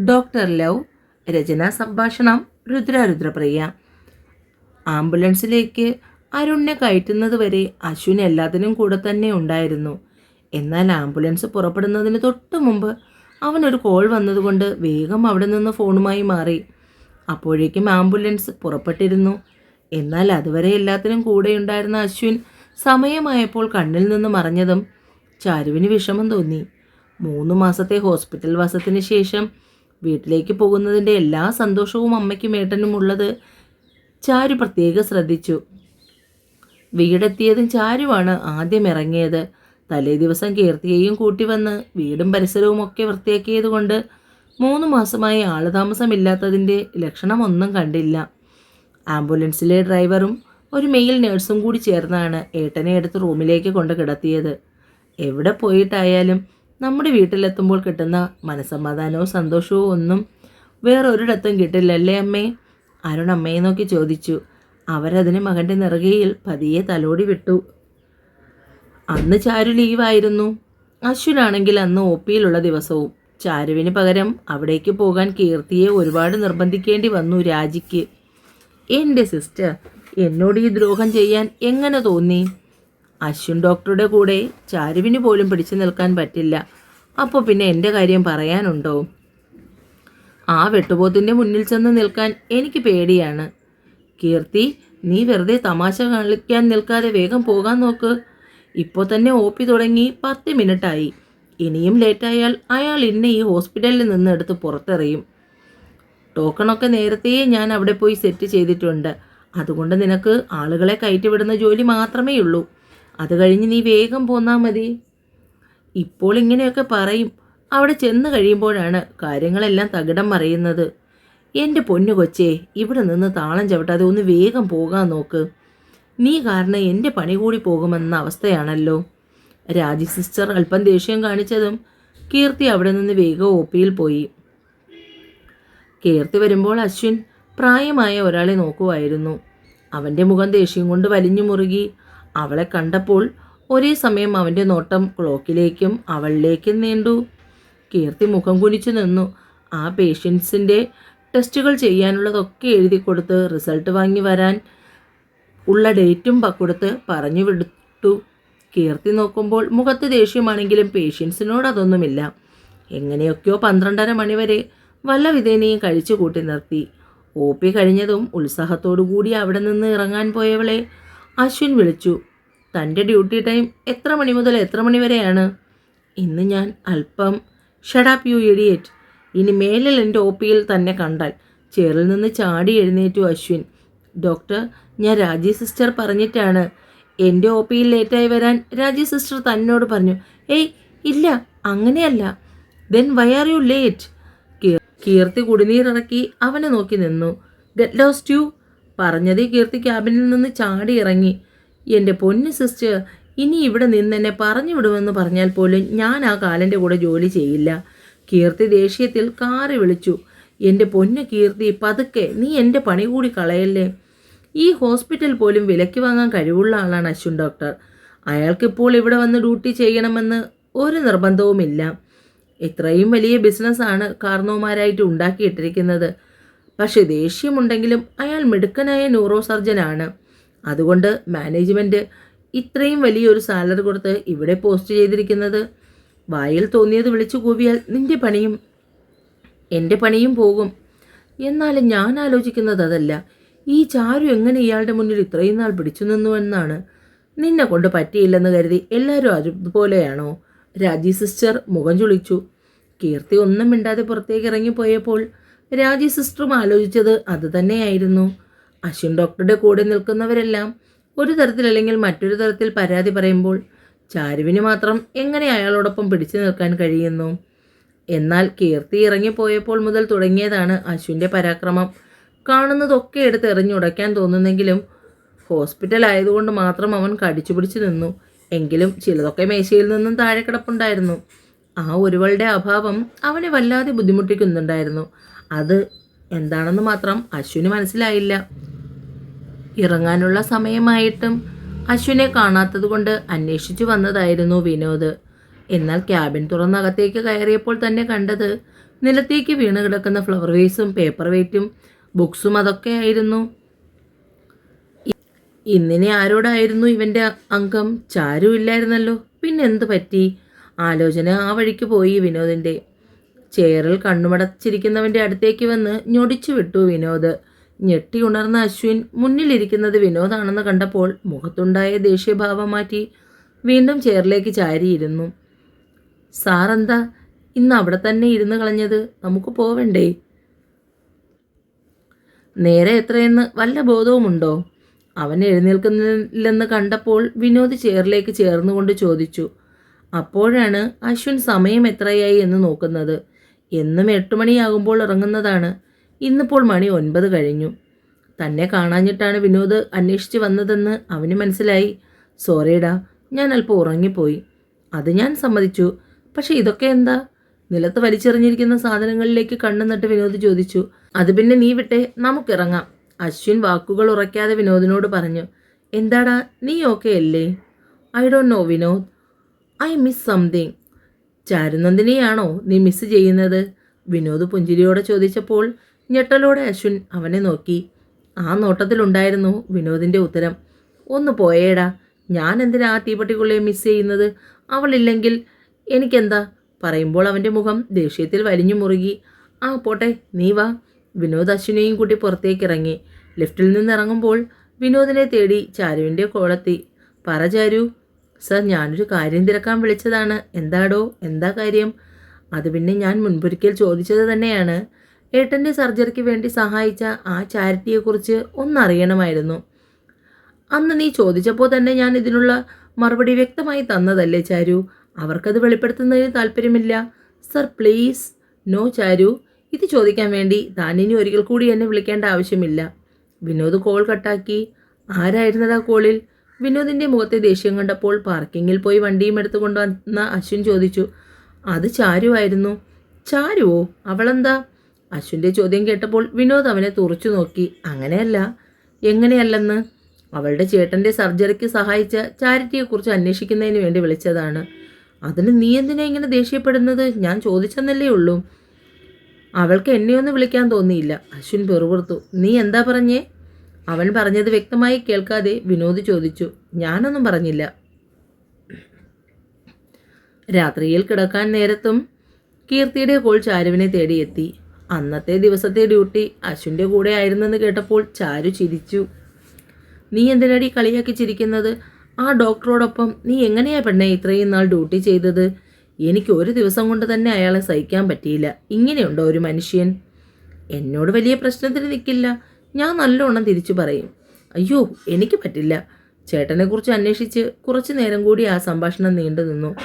Doctor love രചനാ സംഭാഷണം രുദ്രാരുദ്രപ്രിയ ആംബുലൻസിലേക്ക് അരുണിനെ കയറ്റുന്നത് വരെ അശ്വിൻ എല്ലാത്തിനും കൂടെ തന്നെ ഉണ്ടായിരുന്നു. എന്നാൽ ആംബുലൻസ് പുറപ്പെടുന്നതിന് തൊട്ട് മുമ്പ് അവനൊരു കോൾ വന്നതുകൊണ്ട് വേഗം അവിടെ നിന്ന് ഫോണുമായി മാറി. അപ്പോഴേക്കും ആംബുലൻസ് പുറപ്പെട്ടിരുന്നു. എന്നാൽ അതുവരെ എല്ലാത്തിനും കൂടെയുണ്ടായിരുന്ന അശ്വിൻ സമയമായപ്പോൾ കണ്ണിൽ നിന്ന് മറഞ്ഞതും ചാരുവിന് വിഷമം തോന്നി. മൂന്ന് മാസത്തെ ഹോസ്പിറ്റൽ വാസത്തിന് ശേഷം വീട്ടിലേക്ക് പോകുന്നതിന്റെ എല്ലാ സന്തോഷവും അമ്മയ്ക്കും ഏട്ടനും ഉള്ളത് ചാരു പ്രത്യേകം ശ്രദ്ധിച്ചു. വീടെത്തിയതും ചാരുവാണ് ആദ്യം ഇറങ്ങിയത്. തലേ ദിവസം കീർത്തിയെയും കൂട്ടി വന്ന് വീടും പരിസരവും ഒക്കെ വൃത്തിയാക്കിയത് കൊണ്ട് മൂന്ന് മാസമായി ആളുതാമസമില്ലാത്തതിന്റെ ലക്ഷണമൊന്നും കണ്ടില്ല. ആംബുലൻസിലെ ഡ്രൈവറും ഒരു മെയിൽ നേഴ്സും കൂടി ചേർന്നാണ് ഏട്ടനെ എടുത്ത് റൂമിലേക്ക് കൊണ്ട് കിടത്തിയത്. എവിടെ പോയിട്ടായാലും നമ്മുടെ വീട്ടിലെത്തുമ്പോൾ കിട്ടുന്ന മനസമാധാനവും സന്തോഷവും ഒന്നും വേറൊരിടത്തും കിട്ടില്ലല്ലേ അമ്മേ? അരുൺ അമ്മയെ നോക്കി ചോദിച്ചു. അവരതിന് മകന്റെ നിറകയിൽ പതിയെ തലോടി വിട്ടു. അന്ന് ചാരു ലീവായിരുന്നു. അശ്വിനാണെങ്കിൽ അന്ന് ഒ പിയിലുള്ള ദിവസവും. ചാരുവിന് പകരം അവിടേക്ക് പോകാൻ കീർത്തിയെ ഒരുപാട് നിർബന്ധിക്കേണ്ടി വന്നു രാജിക്ക്. എന്റെ സിസ്റ്റർ എന്നോട് ഈ ദ്രോഹം ചെയ്യാൻ എങ്ങനെ തോന്നി? അശ്വിൻ ഡോക്ടറുടെ കൂടെ ചാരുവിന് പോലും പിടിച്ചു നിൽക്കാൻ പറ്റില്ല. അപ്പോൾ പിന്നെ എന്റെ കാര്യം പറയാനുണ്ടോ? ആ വെട്ടുപോത്തിന്റെ മുന്നിൽ ചെന്ന് നിൽക്കാൻ എനിക്ക് പേടിയാണ്. കീർത്തി നീ വെറുതെ തമാശ കളിക്കാൻ നിൽക്കാതെ വേഗം പോകാൻ നോക്ക്. ഇപ്പോൾ തന്നെ ഒ പി തുടങ്ങി പത്ത് മിനിറ്റായി. ഇനിയും ലേറ്റായാൽ അയാൾ ഇന്നെ ഈ ഹോസ്പിറ്റലിൽ നിന്ന് എടുത്ത് പുറത്തെറിയും. ടോക്കണൊക്കെ നേരത്തെ ഞാൻ അവിടെ പോയി സെറ്റ് ചെയ്തിട്ടുണ്ട്. അതുകൊണ്ട് നിനക്ക് ആളുകളെ കയറ്റിവിടുന്ന ജോലി മാത്രമേ ഉള്ളൂ അത് കഴിഞ്ഞ് നീ വേഗം പോന്നാൽ മതി. ഇപ്പോൾ ഇങ്ങനെയൊക്കെ പറയും. അവിടെ ചെന്ന് കഴിയുമ്പോഴാണ് കാര്യങ്ങളെല്ലാം തകിടം മറിയുന്നത്. എന്റെ പൊന്നു കൊച്ചേ ഇവിടെ നിന്ന് താളം ചവിട്ടാതെ ഒന്ന് വേഗം പോകാൻ നോക്ക്. നീ കാരണം എന്റെ പണി കൂടി പോകുമെന്ന അവസ്ഥയാണല്ലോ. രാജി സിസ്റ്റർ അല്പം ദേഷ്യം കാണിച്ചതും കീർത്തി അവിടെ നിന്ന് വേഗം ഒ പിയിൽ പോയി. കീർത്തി വരുമ്പോൾ അശ്വിൻ പ്രായമായ ഒരാളെ നോക്കുമായിരുന്നു അവന്റെ മുഖം ദേഷ്യം കൊണ്ട് വലിഞ്ഞു മുറുകി. അവളെ കണ്ടപ്പോൾ ഒരേ സമയം അവന്റെ നോട്ടം ക്ലോക്കിലേക്കും അവളിലേക്കും നീണ്ടു. കീർത്തി മുഖം കുനിച്ചു നിന്നു. ആ പേഷ്യൻസിന്റെ ടെസ്റ്റുകൾ ചെയ്യാനുള്ളതൊക്കെ എഴുതി കൊടുത്ത് റിസൾട്ട് വാങ്ങി വരാൻ ഉള്ള ഡേറ്റും കൊടുത്ത് പറഞ്ഞു വിട്ടു. കീർത്തി നോക്കുമ്പോൾ മുഖത്ത് ദേഷ്യമാണെങ്കിലും പേഷ്യൻസിനോട് അതൊന്നുമില്ല. എങ്ങനെയൊക്കെയോ പന്ത്രണ്ടര മണിവരെ വല്ല വിധേനയും കഴിച്ചു കൂട്ടി നിർത്തി. ഒ പി കഴിഞ്ഞതും ഉത്സാഹത്തോടു കൂടി അവിടെ നിന്ന് ഇറങ്ങാൻ പോയവളെ അശ്വിൻ വിളിച്ചു. തന്റെ ഡ്യൂട്ടി ടൈം എത്ര മണി മുതൽ എത്ര മണി വരെയാണ്? ഇന്ന് ഞാൻ അല്പം ഷഡാപ്പ് യു ഇഡിയറ്റ് ഇനി മേലിൽ എന്റെ ഒ പിയിൽ തന്നെ കണ്ടാൽ ചെയറിൽ നിന്ന് ചാടി എഴുന്നേറ്റു അശ്വിൻ. ഡോക്ടർ ഞാൻ രാജി സിസ്റ്റർ പറഞ്ഞിട്ടാണ്. എന്റെ ഒ പിയിൽ ലേറ്റായി വരാൻ രാജി സിസ്റ്റർ തന്നോട് പറഞ്ഞു. ഏയ് ഇല്ല അങ്ങനെയല്ല. Then why are you late Keerthi കുടിനീരിറക്കി അവനെ നോക്കി നിന്നു. ഗെറ്റ് ലോസ്റ്റ് യു പറഞ്ഞതേ കീർത്തി ക്യാബിനിൽ നിന്ന് ചാടി ഇറങ്ങി. എന്റെ പൊന്നു സിസ്റ്റർ ഇനി ഇവിടെ നിന്ന് എന്നെ പറഞ്ഞു വിടുമെന്ന് പറഞ്ഞാൽ പോലും ഞാൻ ആ കാലന്റെ കൂടെ ജോലി ചെയ്യില്ല. കീർത്തി ദേഷ്യത്തിൽ കാറി വിളിച്ചു. എന്റെ പൊന്നു കീർത്തി പതുക്കെ നീ എന്റെ പണി കൂടി കളയല്ലേ? ഈ ഹോസ്പിറ്റൽ പോലും വിലയ്ക്ക് വാങ്ങാൻ കഴിവുള്ള ആളാണ് അശ്വിൻ ഡോക്ടർ. അയാൾക്കിപ്പോൾ ഇവിടെ വന്ന് ഡ്യൂട്ടി ചെയ്യണമെന്ന് ഒരു നിർബന്ധവുമില്ല. ഇത്രയും വലിയ ബിസിനസ്സാണ് കാർണവുമാരായിട്ട് ഉണ്ടാക്കിയിട്ടിരിക്കുന്നത്. പക്ഷേ ദേഷ്യമുണ്ടെങ്കിലും അയാൾ മിടുക്കനായ ന്യൂറോ സർജനാണ് അതുകൊണ്ട് മാനേജ്മെന്റ് ഇത്രയും വലിയൊരു സാലറി കൊടുത്ത് ഇവിടെ പോസ്റ്റ് ചെയ്തിരിക്കുന്നത്. വായിൽ തോന്നിയത് വിളിച്ചു കൂവിയാൽ നിന്റെ പണിയും എന്റെ പണിയും പോകും. എന്നാൽ ഞാൻ ആലോചിക്കുന്നത് അതല്ല. ഈ ചാരു എങ്ങനെ ഇയാളുടെ മുന്നിൽ ഇത്രയും നാൾ പിടിച്ചു നിന്നു എന്നാണ് നിന്നെ കൊണ്ട് പറ്റിയില്ലെന്ന് കരുതി എല്ലാവരും അതുപോലെയാണോ? രാജി സിസ്റ്റർ മുഖം ചുളിച്ചു. കീർത്തി ഒന്നും മിണ്ടാതെ പുറത്തേക്ക് ഇറങ്ങിപ്പോയപ്പോൾ രാജി സിസ്റ്ററും ആലോചിച്ചത് അതുതന്നെയായിരുന്നു അശ്വിൻ ഡോക്ടറുടെ കൂടെ നിൽക്കുന്നവരെല്ലാം ഒരു തരത്തിൽ അല്ലെങ്കിൽ മറ്റൊരു തരത്തിൽ പരാതി പറയുമ്പോൾ ചാരുവിന് മാത്രം എങ്ങനെ അയാളോടൊപ്പം പിടിച്ചു നിൽക്കാൻ കഴിയുന്നു? എന്നാൽ കീർത്തി ഇറങ്ങിപ്പോയപ്പോൾ മുതൽ തുടങ്ങിയതാണ് അശ്വിന്റെ പരാക്രമം. കാണുന്നതൊക്കെ എടുത്ത് എറിഞ്ഞുടയ്ക്കാൻ തോന്നുന്നെങ്കിലും ഹോസ്പിറ്റൽ ആയതുകൊണ്ട് മാത്രം അവൻ കടിച്ചു പിടിച്ചു നിന്നു. എങ്കിലും ചിലതൊക്കെ മേശയിൽ നിന്നും താഴെ കിടപ്പുണ്ടായിരുന്നു. ആ ഒരുവളുടെ അഭാവം അവനെ വല്ലാതെ ബുദ്ധിമുട്ടിക്കുന്നുണ്ടായിരുന്നു. അത് എന്താണെന്ന് മാത്രം അശ്വിന് മനസ്സിലായില്ല. ഇറങ്ങാനുള്ള സമയമായിട്ടും അശ്വിനെ കാണാത്തതുകൊണ്ട് അന്വേഷിച്ചു വന്നതായിരുന്നു വിനോദ്. എന്നാൽ ക്യാബിൻ തുറന്നകത്തേക്ക് കയറിയപ്പോൾ തന്നെ കണ്ടത് നിലത്തേക്ക് വീണ് കിടക്കുന്ന ഫ്ലവർ വേസും പേപ്പർ വെയ്റ്റും ബുക്സും അതൊക്കെ ആയിരുന്നു. ഇന്നിനെ ആരോടായിരുന്നു ഇവന്റെ അംഗം? ചാരു ഇല്ലായിരുന്നല്ലോ. പിന്നെ എന്തു പറ്റി? ആലോചന ആ വഴിക്ക് പോയി വിനോദിന്റെ ചെയറിൽ കണ്ണുമടച്ചിരിക്കുന്നവന്റെ അടുത്തേക്ക് വന്ന് ഞൊടിച്ചു വിട്ടു വിനോദ്. ഞെട്ടി ഉണർന്ന അശ്വിൻ മുന്നിലിരിക്കുന്നത് വിനോദാണെന്ന് കണ്ടപ്പോൾ മുഖത്തുണ്ടായ ദേഷ്യഭാവം മാറ്റി വീണ്ടും ചെയറിലേക്ക് ചാരിയിരുന്നു. സാറെന്താ ഇന്ന് അവിടെ തന്നെ ഇരുന്ന് കളഞ്ഞത്? നമുക്ക് പോവണ്ടേ? നേരെ എത്രയെന്ന് വല്ല ബോധവുമുണ്ടോ? അവൻ എഴുന്നേൽക്കുന്നില്ലെന്ന് കണ്ടപ്പോൾ വിനോദ് ചെയറിലേക്ക് ചേർന്നുകൊണ്ട് ചോദിച്ചു. അപ്പോഴാണ് അശ്വിൻ സമയം എത്രയായി എന്ന് നോക്കുന്നത്? എന്നും എട്ട് മണിയാകുമ്പോൾ ഇറങ്ങുന്നതാണ്. ഇന്നിപ്പോൾ മണി ഒൻപത് കഴിഞ്ഞു. തന്നെ കാണാഞ്ഞിട്ടാണ് വിനോദ് അന്വേഷിച്ച് വന്നതെന്ന് അവന് മനസ്സിലായി. സോറിയടാ ഞാൻ അല്പം ഉറങ്ങിപ്പോയി. അത് ഞാൻ സമ്മതിച്ചു. പക്ഷെ ഇതൊക്കെ എന്താ? നിലത്ത് വലിച്ചെറിഞ്ഞിരിക്കുന്ന സാധനങ്ങളിലേക്ക് കണ്ണുനട്ട് വിനോദ് ചോദിച്ചു. അത് പിന്നെ നീ വിട്ടെ നമുക്കിറങ്ങാം. അശ്വിൻ വാക്കുകൾ ഉറയ്ക്കാതെ വിനോദിനോട് പറഞ്ഞു. എന്താടാ നീ ഓക്കെ അല്ലേ? I don't know Vinod. I miss something ചാരുനന്ദിനെയാണോ നീ മിസ് ചെയ്യുന്നത്? വിനോദ് പുഞ്ചിരിയോടെ ചോദിച്ചപ്പോൾ ഞെട്ടലോടെ അശ്വിൻ അവനെ നോക്കി. ആ നോട്ടത്തിലുണ്ടായിരുന്നു വിനോദിന്റെ ഉത്തരം. ഒന്ന് പോയേടാ. ഞാൻ എന്തിനാ ആ തീപ്പട്ടിക്കുള്ളിയെ മിസ് ചെയ്യുന്നത്? അവളില്ലെങ്കിൽ എനിക്കെന്താ? പറയുമ്പോൾ അവന്റെ മുഖം ദേഷ്യത്തിൽ വലിഞ്ഞു മുറുകി. ആ പോട്ടെ. നീ വാ. വിനോദ് അശ്വിനെയും കൂട്ടി പുറത്തേക്ക് ഇറങ്ങി ലിഫ്റ്റിൽ നിന്ന് ഇറങ്ങുമ്പോൾ വിനോദിനെ തേടി ചാരുവിന്റെ കോളെത്തി. പറ ചാരു. സർ ഞാനൊരു കാര്യം തിരക്കാൻ വിളിച്ചതാണ്. എന്താടോ? എന്താ കാര്യം? അത് പിന്നെ ഞാൻ മുൻപൊരിക്കൽ ചോദിച്ചത് തന്നെയാണ്. ഏട്ടന്റെ സർജറിക്ക് വേണ്ടി സഹായിച്ച ആ ചാരിറ്റിയെക്കുറിച്ച് ഒന്നറിയണമായിരുന്നു. അന്ന് നീ ചോദിച്ചപ്പോൾ തന്നെ ഞാൻ ഇതിനുള്ള മറുപടി വ്യക്തമായി തന്നതല്ലേ ചാരു? അവർക്കത് വെളിപ്പെടുത്തുന്നതിന് താല്പര്യമില്ല. Sir please. നോ ചാരു. ഇത് ചോദിക്കാൻ വേണ്ടി താൻ ഇനി ഒരിക്കൽ കൂടി എന്നെ വിളിക്കേണ്ട ആവശ്യമില്ല. വിനോദ് കോൾ കട്ടാക്കി. ആരായിരുന്നതാ കോളിൽ? വിനോദിന്റെ മുഖത്തെ ദേഷ്യം കണ്ടപ്പോൾ പാർക്കിങ്ങിൽ പോയി വണ്ടിയും എടുത്തു കൊണ്ടുവന്ന അശ്വിൻ ചോദിച്ചു അത് ചാരുവായിരുന്നു ചാരുവോ? അവളെന്താ? അശ്വിന്റെ ചോദ്യം കേട്ടപ്പോൾ വിനോദ് അവനെ തുറച്ചു നോക്കി. അങ്ങനെയല്ല. എങ്ങനെയല്ലെന്ന്? അവളുടെ ചേട്ടന്റെ സർജറിക്ക് സഹായിച്ച ചാരിറ്റിയെക്കുറിച്ച് അന്വേഷിക്കുന്നതിന് വേണ്ടി വിളിച്ചതാണ്. അതിന് നീ എന്തിനാ ഇങ്ങനെ ദേഷ്യപ്പെടുന്നത്? ഞാൻ ചോദിച്ചെന്നല്ലേ ഉള്ളൂ. അവൾക്ക് എന്നെയൊന്നും വിളിക്കാൻ തോന്നിയില്ല. അശ്വിൻ പെറുപുറത്തു. നീ എന്താ പറഞ്ഞേ? അവൻ പറഞ്ഞത് വ്യക്തമായി കേൾക്കാതെ വിനോദ് ചോദിച്ചു. ഞാനൊന്നും പറഞ്ഞില്ല. രാത്രിയിൽ കിടക്കാൻ നേരത്തും കീർത്തിയുടെ കോൾ ചാരുവിനെ തേടിയെത്തി. അന്നത്തെ ദിവസത്തെ ഡ്യൂട്ടി അശ്വിന്റെ കൂടെ ആയിരുന്നെന്ന് കേട്ടപ്പോൾ ചാരു ചിരിച്ചു. നീ എന്തിനടി കളിയാക്കി ചിരിക്കുന്നത്? ആ ഡോക്ടറോടൊപ്പം നീ എങ്ങനെയാ പെണ്ണെ ഇത്രയും നാൾ ഡ്യൂട്ടി ചെയ്തത്? എനിക്ക് ഒരു ദിവസം കൊണ്ട് തന്നെ അയാളെ സഹിക്കാൻ പറ്റിയില്ല. ഇങ്ങനെയുണ്ടോ ഒരു മനുഷ്യൻ? എന്നോട് വലിയ പ്രശ്നത്തിന് നിൽക്കില്ല ഞാൻ നല്ലോണം തിരിച്ചു പറയും. അയ്യോ എനിക്ക് പറ്റില്ല. ചേട്ടനെക്കുറിച്ച് അന്വേഷിച്ച് കുറച്ചു നേരം കൂടി ആ സംഭാഷണം നീണ്ടു നിന്നു.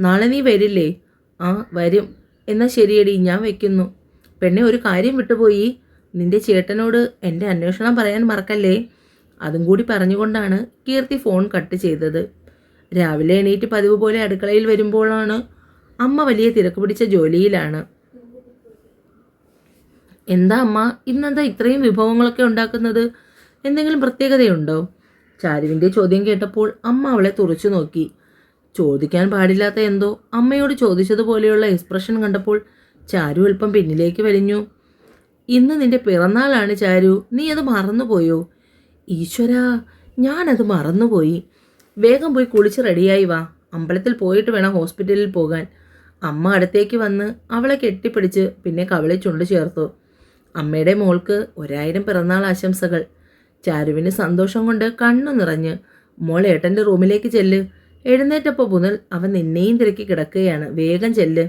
നാളെ നീ വരില്ലേ? ആ വരും. എന്നാൽ ശരിയടി ഞാൻ വെക്കുന്നു. പെണ്ണെ ഒരു കാര്യം വിട്ടുപോയി. നിന്റെ ചേട്ടനോട് എന്റെ അന്വേഷണം പറയാൻ മറക്കല്ലേ? അതും കൂടി പറഞ്ഞുകൊണ്ടാണ് കീർത്തി ഫോൺ കട്ട് ചെയ്തത്. രാവിലെ എണീറ്റ് പതിവ് പോലെ അടുക്കളയിൽ വരുമ്പോഴാണ് അമ്മ വലിയ തിരക്ക് പിടിച്ച ജോലിയിലാണ്. എന്താ അമ്മ ഇന്നെന്താ ഇത്രയും വിഭവങ്ങളൊക്കെ ഉണ്ടാക്കുന്നത്? എന്തെങ്കിലും പ്രത്യേകതയുണ്ടോ? ചാരുവിന്റെ ചോദ്യം കേട്ടപ്പോൾ അമ്മ അവളെ തുറച്ചു നോക്കി. ചോദിക്കാൻ പാടില്ലാത്ത എന്തോ അമ്മയോട് ചോദിച്ചതുപോലെയുള്ള എക്സ്പ്രഷൻ കണ്ടപ്പോൾ ചാരു അല്പം പിന്നിലേക്ക് വലിഞ്ഞു. ഇന്ന് നിന്റെ പിറന്നാളാണ് ചാരു. നീ അത് മറന്നുപോയോ? ഈശ്വര ഞാനത് മറന്നുപോയി. വേഗം പോയി കുളിച്ച് റെഡിയായി വാ. അമ്പലത്തിൽ പോയിട്ട് വേണം ഹോസ്പിറ്റലിൽ പോകാൻ. അമ്മ അടുത്തേക്ക് വന്ന് അവളെ കെട്ടിപ്പിടിച്ച് പിന്നെ കവളെ ചുണ്ട് ചേർത്തു. അമ്മയുടെ മോൾക്ക് ഒരായിരം പിറന്നാൾ ആശംസകൾ. ചാരുവിന് സന്തോഷം കൊണ്ട് കണ്ണു നിറഞ്ഞ് മോൾ ഏട്ടന്റെ റൂമിലേക്ക് ചെല്ല്. എഴുന്നേറ്റപ്പോൾ മുതൽ അവൻ നിന്നെയും തിരക്കി കിടക്കുകയാണ്. വേഗം ചെല്ല്.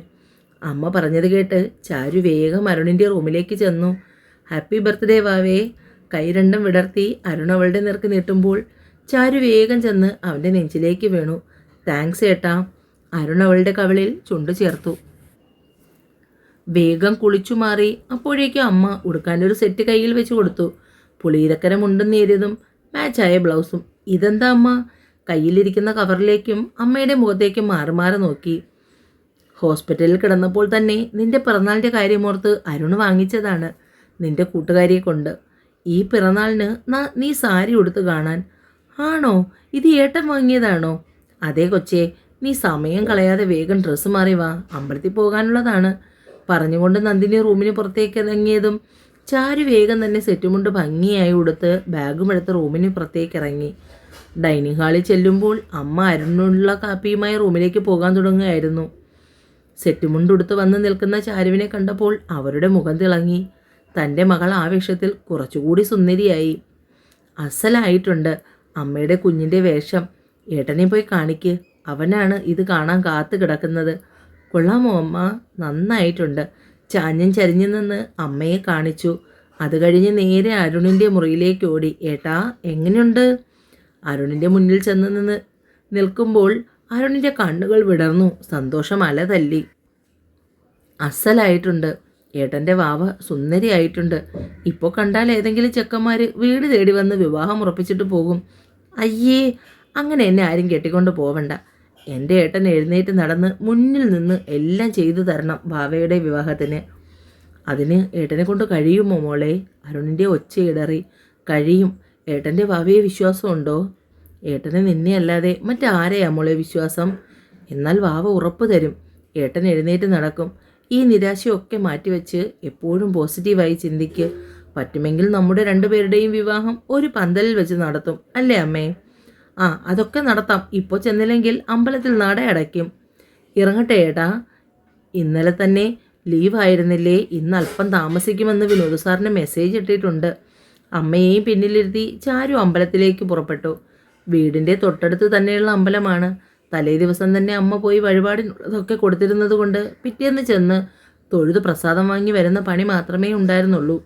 അമ്മ പറഞ്ഞത് കേട്ട് ചാരു വേഗം അരുണിന്റെ റൂമിലേക്ക് ചെന്നു. ഹാപ്പി ബർത്ത്ഡേ വാവേ. കൈ രണ്ടും വിടർത്തി അരുൺ അവളുടെ നേർക്ക് നീട്ടുമ്പോൾ ചാരു വേഗം ചെന്ന് അവന്റെ നെഞ്ചിലേക്ക് വീണു. താങ്ക്സ് ഏട്ടാ. അരുൺ അവളുടെ കവിളിൽ ചുണ്ടു ചേർത്തു. വേഗം കുളിച്ചു മാറി അപ്പോഴേക്കും അമ്മ ഉടുക്കാനൊരു സെറ്റ് കയ്യിൽ വെച്ച് കൊടുത്തു. പുളിയിരക്കര മുണ്ടും നേരിയതും മാച്ചായ ബ്ലൗസും. ഇതെന്താ അമ്മ? കയ്യിലിരിക്കുന്ന കവറിലേക്കും അമ്മയുടെ മുഖത്തേക്കും മാറി മാറി നോക്കി. ഹോസ്പിറ്റലിൽ കിടന്നപ്പോൾ തന്നെ നിന്റെ പിറന്നാളിന്റെ കാര്യമോർത്ത് അരുൺ വാങ്ങിച്ചതാണ് നിന്റെ കൂട്ടുകാരിയെ കൊണ്ട്. ഈ പിറന്നാളിന് നീ സാരി ഉടുത്ത് കാണാൻ. ആണോ? ഇത് ഏട്ടൻ വാങ്ങിയതാണോ? അതേ കൊച്ചേ നീ സമയം കളയാതെ വേഗം ഡ്രസ്സ് മാറി വാ. അമ്പലത്തിൽ പോകാനുള്ളതാണ്. പറഞ്ഞുകൊണ്ട് നന്ദിനി റൂമിന് പുറത്തേക്ക് ഇറങ്ങിയതും ചാരു വേഗം തന്നെ സെറ്റുമുണ്ട് ഭംഗിയായി ഉടുത്ത് ബാഗും എടുത്ത് റൂമിന് പുറത്തേക്ക് ഇറങ്ങി. ഡൈനിങ് ഹാളിൽ ചെല്ലുമ്പോൾ അമ്മ അരുണുള്ള കാപ്പിയുമായി റൂമിലേക്ക് പോകാൻ തുടങ്ങുകയായിരുന്നു. സെറ്റുമുണ്ടുടുത്ത് വന്ന് നിൽക്കുന്ന ചാരുവിനെ കണ്ടപ്പോൾ അവരുടെ മുഖം തിളങ്ങി. തന്റെ മകൾ ആവേശത്തിൽ കുറച്ചുകൂടി സുന്ദരിയായി. അസലായിട്ടുണ്ട്. അമ്മയുടെ കുഞ്ഞിന്റെ വേഷം. ഏട്ടനെ പോയി കാണിക്ക്. അവനാണ് ഇത് കാണാൻ കാത്തു കിടക്കുന്നത്. കൊള്ളാമോ അമ്മ? നന്നായിട്ടുണ്ട്. ചാഞ്ഞും ചരിഞ്ഞു നിന്ന് അമ്മയെ കാണിച്ചു. അത് കഴിഞ്ഞ് നേരെ അരുണിന്റെ മുറിയിലേക്ക് ഓടി. ഏട്ടാ എങ്ങനെയുണ്ട് അരുണിന്റെ മുന്നിൽ ചെന്ന് നിന്ന് നിൽക്കുമ്പോൾ അരുണിന്റെ കണ്ണുകൾ വിടർന്നു. സന്തോഷം അല തല്ലി. അസലായിട്ടുണ്ട്. ഏട്ടന്റെ വാവ സുന്ദരിയായിട്ടുണ്ട്. ഇപ്പോൾ കണ്ടാൽ ഏതെങ്കിലും ചെക്കന്മാർ വീട് തേടി വന്ന് വിവാഹം ഉറപ്പിച്ചിട്ട് പോകും. അയ്യേ അങ്ങനെ എന്നെ ആരും കെട്ടിക്കൊണ്ട് പോവണ്ട. എന്റെ ഏട്ടൻ എഴുന്നേറ്റ് നടന്ന് മുന്നിൽ നിന്ന് എല്ലാം ചെയ്തു തരണം ഭാവയുടെ വിവാഹത്തിന്. അതിന് ഏട്ടനെ കൊണ്ട് കഴിയുമോ മോളെ? അരുണിന്റെ ഒച്ചയിടറി കഴിയും. ഏട്ടന്റെ ഭാവിയെ വിശ്വാസമുണ്ടോ? ഏട്ടന് നിന്നെ അല്ലാതെ മറ്റാരെയാ മോളെ വിശ്വാസം? എന്നാൽ വാവ ഉറപ്പ് തരും. ഏട്ടൻ എഴുന്നേറ്റ് നടക്കും. ഈ നിരാശയൊക്കെ മാറ്റിവെച്ച് എപ്പോഴും പോസിറ്റീവായി ചിന്തിക്ക്. പറ്റുമെങ്കിൽ നമ്മുടെ രണ്ടുപേരുടെയും വിവാഹം ഒരു പന്തലിൽ വെച്ച് നടത്തും അല്ലേ അമ്മേ? ആ അതൊക്കെ നടത്താം. ഇപ്പോൾ ചെന്നില്ലെങ്കിൽ അമ്പലത്തിൽ നട അടയ്ക്കും. ഇറങ്ങട്ടെ ഏട്ടാ. ഇന്നലെ തന്നെ ലീവായിരുന്നില്ലേ ഇന്ന് അല്പം താമസിക്കുമെന്ന് വിനോദ് സാറിന് മെസ്സേജ് ഇട്ടിട്ടുണ്ട്. അമ്മയെയും പിന്നിലിരുത്തി ചാരു അമ്പലത്തിലേക്ക് പുറപ്പെട്ടു. വീടിന്റെ തൊട്ടടുത്ത് തന്നെയുള്ള അമ്പലമാണ്. തലേ ദിവസം തന്നെ അമ്മ പോയി വഴിപാടിനുള്ളതൊക്കെ കൊടുത്തിരുന്നത് കൊണ്ട് പിറ്റേന്ന് ചെന്ന് തൊഴുത് പ്രസാദം വാങ്ങി വരുന്ന പണി മാത്രമേ ഉണ്ടായിരുന്നുള്ളൂ.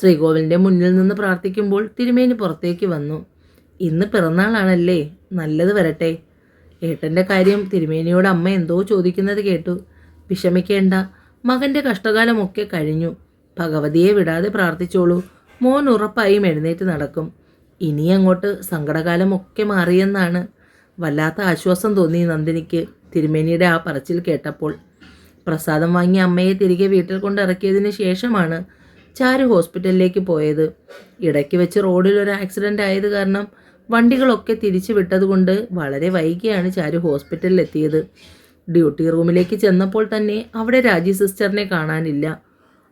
ശ്രീകോവിലിന്റെ മുന്നിൽ നിന്ന് പ്രാർത്ഥിക്കുമ്പോൾ തിരുമേനി പുറത്തേക്ക് വന്നു. ഇന്ന് പിറന്നാളാണല്ലേ? നല്ലത് വരട്ടെ. ഏട്ടന്റെ കാര്യം തിരുമേനിയോട് അമ്മ എന്തോ ചോദിക്കുന്നത് കേട്ടു. വിഷമിക്കേണ്ട. മകന്റെ കഷ്ടകാലമൊക്കെ കഴിഞ്ഞു. ഭഗവതിയെ വിടാതെ പ്രാർത്ഥിച്ചോളൂ. മോൻ ഉറപ്പായും എഴുന്നേറ്റ് നടക്കും. ഇനി അങ്ങോട്ട് സങ്കടകാലമൊക്കെ മാറിയെന്നാണ് വല്ലാത്ത ആശ്വാസം തോന്നി നന്ദിനിക്ക്. തിരുമേനിയുടെ ആ പറച്ചിൽ കേട്ടപ്പോൾ പ്രസാദം വാങ്ങി അമ്മയെ തിരികെ വീട്ടിൽ കൊണ്ടിറക്കിയതിന് ശേഷമാണ് ചാരു ഹോസ്പിറ്റലിലേക്ക് പോയത്. ഇടയ്ക്ക് വെച്ച് റോഡിൽ ഒരു ആക്സിഡന്റ് ആയത് കാരണം വണ്ടികളൊക്കെ തിരിച്ചു വിട്ടതുകൊണ്ട് വളരെ വൈകിയാണ് ചാരു ഹോസ്പിറ്റലിൽ എത്തിയത്. ഡ്യൂട്ടി റൂമിലേക്ക് ചെന്നപ്പോൾ തന്നെ അവിടെ രാജി സിസ്റ്ററിനെ കാണാനില്ല.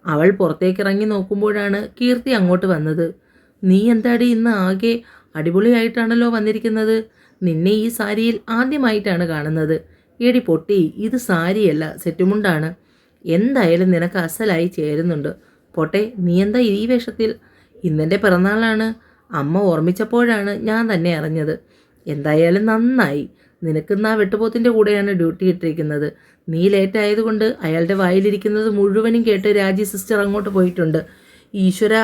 അവൾ പുറത്തേക്ക് ഇറങ്ങി നോക്കുമ്പോഴാണ് കീർത്തി അങ്ങോട്ട് വന്നത്. നീ എന്താടി ഇന്ന് ആകെ അടിപൊളിയായിട്ടാണല്ലോ വന്നിരിക്കുന്നത്? നിന്നെ ഈ സാരിയിൽ ആദ്യമായിട്ടാണ് കാണുന്നത്. എടി പൊട്ടി ഇത് സാരിയല്ല സെറ്റുമുണ്ടാണ്. എന്തായാലും നിനക്ക് അസലായി ചേരുന്നുണ്ട്. പോട്ടെ നീ എന്താ ഈ വേഷത്തിൽ? ഇന്നെന്റെ പിറന്നാളാണ്. അമ്മ ഓർമ്മിച്ചപ്പോഴാണ് ഞാൻ തന്നെ അറിഞ്ഞത്. എന്തായാലും നന്നായി. നിനക്കിന്ന് ആ വെട്ടുപോത്തിന്റെ കൂടെയാണ് ഡ്യൂട്ടി ഇട്ടിരിക്കുന്നത്. നീ ലേറ്റ് ആയതുകൊണ്ട് അയാളുടെ വായിലിരിക്കുന്നത് മുഴുവനും കേട്ട് രാജി സിസ്റ്റർ അങ്ങോട്ട് പോയിട്ടുണ്ട്. ഈശ്വര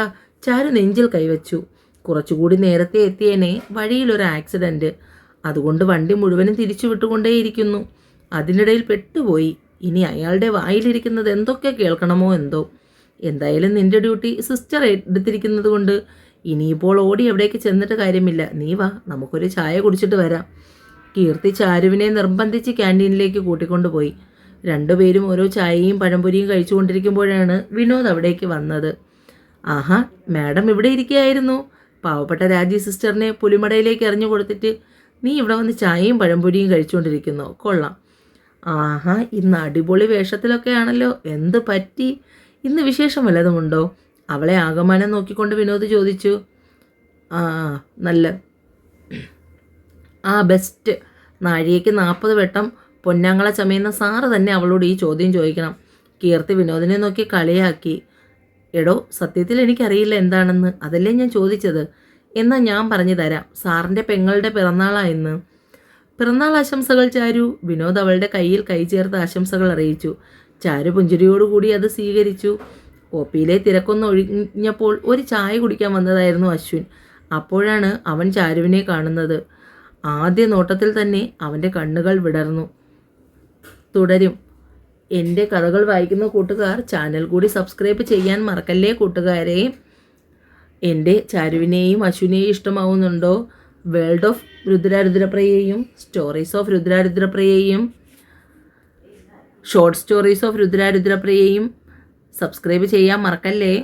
ചാരു നെഞ്ചിൽ കൈവച്ചു. കുറച്ചുകൂടി നേരത്തെ എത്തിയേനെ വഴിയിലൊരു ആക്സിഡന്റ് അതുകൊണ്ട് വണ്ടി മുഴുവനും തിരിച്ചു വിട്ടുകൊണ്ടേയിരിക്കുന്നു. അതിനിടയിൽ പെട്ടുപോയി. ഇനി അയാളുടെ വായിലിരിക്കുന്നത് എന്തൊക്കെ കേൾക്കണമോ എന്തോ. എന്തായാലും നിന്റെ ഡ്യൂട്ടി സിസ്റ്റർ എടുത്തിരിക്കുന്നത് കൊണ്ട് ഇനിയിപ്പോൾ ഓടി എവിടേക്ക് ചെന്നിട്ട് കാര്യമില്ല. നീ വാ നമുക്കൊരു ചായ കുടിച്ചിട്ട് വരാം. കീർത്തി ചാരുവിനെ നിർബന്ധിച്ച് ക്യാന്റീനിലേക്ക് കൂട്ടിക്കൊണ്ടുപോയി രണ്ടുപേരും ഓരോ ചായയും പഴംപൊരിയും കഴിച്ചുകൊണ്ടിരിക്കുമ്പോഴാണ് വിനോദ് അവിടേക്ക് വന്നത്. ആഹാ മാഡം ഇവിടെ ഇരിക്കുകയായിരുന്നു പാവപ്പെട്ട രാജി സിസ്റ്ററിനെ പുലിമടയിലേക്ക് എറിഞ്ഞു കൊടുത്തിട്ട് നീ ഇവിടെ വന്ന് ചായയും പഴംപൊരിയും കഴിച്ചുകൊണ്ടിരിക്കുന്നു. കൊള്ളാം. ആഹാ ഇന്ന് അടിപൊളി വേഷത്തിലൊക്കെ ആണല്ലോ എന്ത് പറ്റി? ഇന്ന് വിശേഷം വല്ലതുമുണ്ടോ? അവളെ ആകമാനം നോക്കിക്കൊണ്ട് വിനോദ് ചോദിച്ചു. ആ നല്ല. ആ ബെസ്റ്റ്. നാഴികയ്ക്ക് നാൽപ്പത് വട്ടം പൊന്നാങ്ങളെ ചമയുന്ന സാറ് തന്നെ അവളോട് ഈ ചോദ്യം ചോദിക്കണം. കീർത്തി വിനോദിനെ നോക്കി കളിയാക്കി. എടോ സത്യത്തിൽ എനിക്കറിയില്ല എന്താണെന്ന്. അതല്ലേ ഞാൻ ചോദിച്ചത്. എന്നാൽ ഞാൻ പറഞ്ഞു തരാം. സാറിന്റെ പെങ്ങളുടെ പിറന്നാളായെന്ന് പിറന്നാൾ ആശംസകൾ ചാരു. വിനോദ് അവളുടെ കയ്യിൽ കൈ ചേർത്ത് ആശംസകൾ അറിയിച്ചു. ചാരു പുഞ്ചിരിയോടുകൂടി അത് സ്വീകരിച്ചു. ഒ പിയിലെ തിരക്കൊന്ന് ഒഴിഞ്ഞപ്പോൾ ഒരു ചായ കുടിക്കാൻ വന്നതായിരുന്നു അശ്വിൻ. അപ്പോഴാണ് അവൻ ചാരുവിനെ കാണുന്നത്. ആദ്യ നോട്ടത്തിൽ തന്നെ അവന്റെ കണ്ണുകൾ വിടർന്നു. തുടരും. എന്റെ കഥകൾ വായിക്കുന്ന കൂട്ടുകാർ ചാനൽ കൂടി സബ്സ്ക്രൈബ് ചെയ്യാൻ മറക്കല്ലേ കൂട്ടുകാരെ? എന്റെ ചാരുവിനെയും അശ്വിനെയും ഇഷ്ടമാവുന്നുണ്ടോ? വേൾഡ് ഓഫ് രുദ്രാരുദ്രപ്രയെയും സ്റ്റോറീസ് ഓഫ് രുദ്രാരുദ്രപ്രയെയും ഷോർട്ട് സ്റ്റോറീസ് ഓഫ് രുദ്രാരുദ്രപ്രയെയും സബ്സ്ക്രൈബ് ചെയ്യാൻ മറക്കല്ലേ?